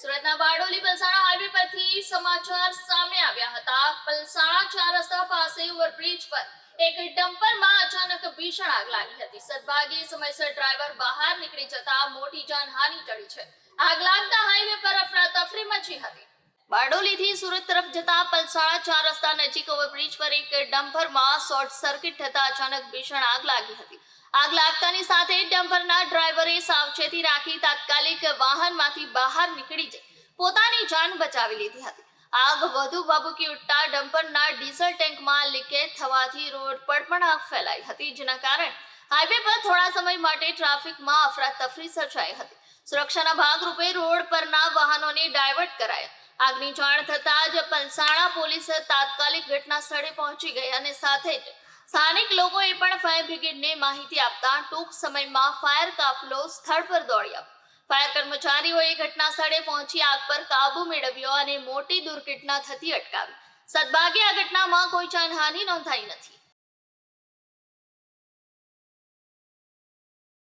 સુરતના બારડોલી પલસાણા હાઈવે પરથી સમાચાર સામે આવ્યા હતા. પલસાણા ચાર રસ્તા પાસે ઓવરબ્રિજ પર એક ડમ્પરમાં અચાનક ભીષણ આગ લાગી હતી. સદભાગ્યે સમયસર ડ્રાઈવર બહાર નીકળી જતા મોટી જાનહાની ટળી છે. આગ લાગતા હાઈવે પર અફરાતફરી મચી હતી. બારડોલીથી સુરત તરફ જતા પલસાણા ચાર રસ્તા નજીક ઓવરબ્રિજ પર એક ડમ્પરમાં શોર્ટ સર્કિટ થતા અચાનક ભીષણ આગ લાગી હતી. આગ લાગતાની સાથે ડમ્પરના ડ્રાઈવરે સાવચેતી રાખી તાત્કાલિક વાહનમાંથી બહાર નીકળી પોતાની જાન બચાવી લીધી હતી. આગ વધુ ભભૂકી ઉઠતા ડમ્પરના ડીઝલ ટેન્કમાં લીકેજ થવાથી રોડ પર પણ આગ ફેલાઈ હતી, જેના કારણે હાઈવે પર થોડા સમય માટે ટ્રાફિકમાં અફરાતફરી સર્જાઈ હતી. સુરક્ષાના ભાગરૂપે રોડ પરના વાહનોને ડાયવર્ટ કરાયા. આગની જાણ થતાં જ પલસાણા પોલીસ તાત્કાલિક ઘટના સ્થળે પહોંચી ગઈ અને સાથે જ સ્થાનિક લોકોએ પણ ફાયર બ્રિગેડને માહિતી આપતા ટૂંક સમયમાં ફાયર કાફલો સ્થળ પર દોડ્યો. ફાયર કર્મચારીઓએ ઘટના સ્થળે પહોંચી આગ પર કાબુ મેળવ્યો અને મોટી દુર્ઘટના થતી અટકાવી. સદભાગ્યે આ ઘટનામાં કોઈ જાનહાનિ નોંધાઈ નથી.